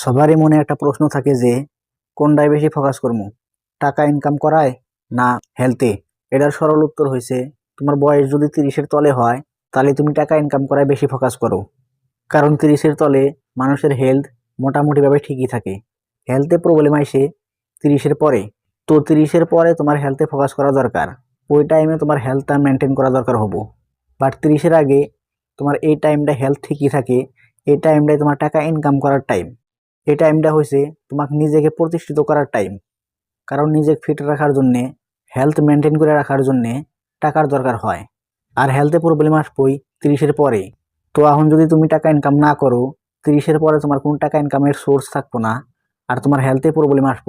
সবারই মনে একটা প্রশ্ন থাকে যে কোনটায় বেশি ফোকাস করব টাকা ইনকাম করায় না হেলথে এটার সরল উত্তর হয়েছে তোমার বয়স যদি তিরিশের তলে হয়, তাহলে তুমি টাকা ইনকাম করায় বেশি ফোকাস করো। কারণ তিরিশের তলে মানুষের হেলথ মোটামুটিভাবে ঠিকই থাকে। হেলথে প্রবলেম আসে তিরিশের পরে। তো তিরিশের পরে তোমার হেলথে ফোকাস করা দরকার। ওই টাইমে তোমার হেলথটা মেনটেন করা দরকার হব। বাট তিরিশের আগে তোমার এই টাইমটা হেলথ ঠিকই থাকে, এই টাইমটাই তোমার টাকা ইনকাম করার টাইম এই টাইমটা হয়েছে তোমাকে নিজেকে প্রতিষ্ঠিত করার টাইম কারণ নিজেকে ফিট রাখার জন্যে হেলথ মেনটেন করে রাখার জন্যে টাকার দরকার হয়। আর হেলথে প্রবলেম আসবই তিরিশের পরে। তো এখন যদি তুমি টাকা ইনকাম না করো, তিরিশের পরে তোমার কোনো টাকা ইনকামের সোর্স থাকব না। আর তোমার হেলথে প্রবলেম আসব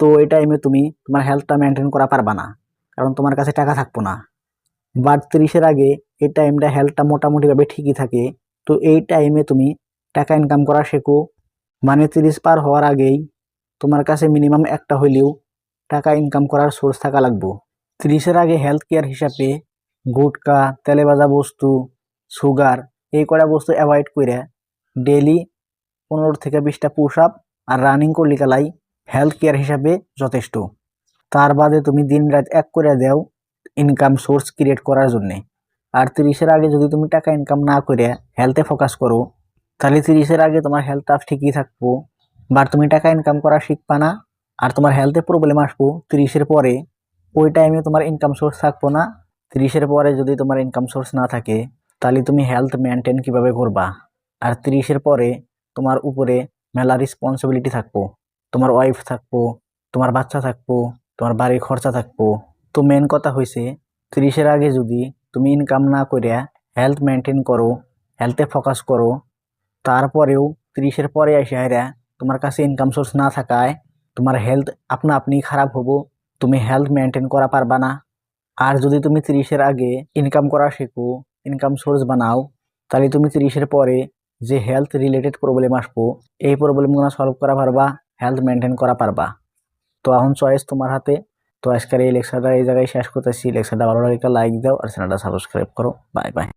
তো এই টাইমে তুমি তোমার হেলথটা মেনটেন করা পারবা না। কারণ তোমার কাছে টাকা থাকব না। বাট তিরিশের আগে এই টাইমটা হেলথটা মোটামুটিভাবে ঠিকই থাকে। তো এই টাইমে তুমি টাকা ইনকাম করা শেখো মানে তিরিশ পার হওয়ার আগেই তোমার কাছে মিনিমাম একটা হইলেও টাকা ইনকাম করার সোর্স থাকা লাগবো। তিরিশের আগে হেলথ কেয়ার হিসাবে গুটকা তেলে ভাজা বস্তু সুগার এই কটা বস্তু অ্যাভয়েড করে ডেলি পনেরো থেকে বিশটা পুশ আপ আর রানিং করলি কালাই হেলথ কেয়ার হিসাবে যথেষ্ট। তার বাদে তুমি দিন রাত এক করে দেও ইনকাম সোর্স ক্রিয়েট করার জন্যে। আর তিরিশের আগে যদি তুমি টাকা ইনকাম না করে হেলথে ফোকাস করো তাহলে তিরিশের আগে তোমার হেলথ হেলথটা ঠিকই থাকব। বাট তুমি টাকা ইনকাম করা শিখবা না, আর তোমার হেলথে প্রবলেম আসব তিরিশের পরে। ওই টাইমে তোমার ইনকাম সোর্স থাকব না, তিরিশের পরে যদি তোমার ইনকাম সোর্স না থাকে, তাহলে তুমি হেলথ মেনটেন কীভাবে করবা? আর তিরিশের পরে তোমার উপরে মেলা রেসপন্সিবিলিটি থাকব। তোমার ওয়াইফ থাকব, তোমার বাচ্চা থাকব, তোমার বাড়ির খরচা থাকব। তো মেন কথা হয়েছে তিরিশের আগে যদি তুমি ইনকাম না করে হেলথ মেনটেন করো হেলথে ফোকাস করো তারপরেও তিরিশের পরে এসে হাইরা তোমার কাছে ইনকাম সোর্স না থাকায় তোমার হেলথ আপনা আপনি খারাপ হব, তুমি হেলথ মেনটেন করা পারবা না। আর যদি তুমি তিরিশের আগে ইনকাম করা শেখো ইনকাম সোর্স বানাও, তাহলে তুমি তিরিশের পরে যে হেলথ রিলেটেড প্রবলেম আসব, এই প্রবলেমগুলো সলভ করা পারবা হেলথ মেনটেন করা পারবা। তো এখন চয়েস তোমার হাতে। তো আজকের এই লেকচারটা এই জায়গায় শেষ করতেছি। লেকচারটা ভালো লাগলে লাইক দাও আর চ্যানেলটা সাবস্ক্রাইব করো। Bye bye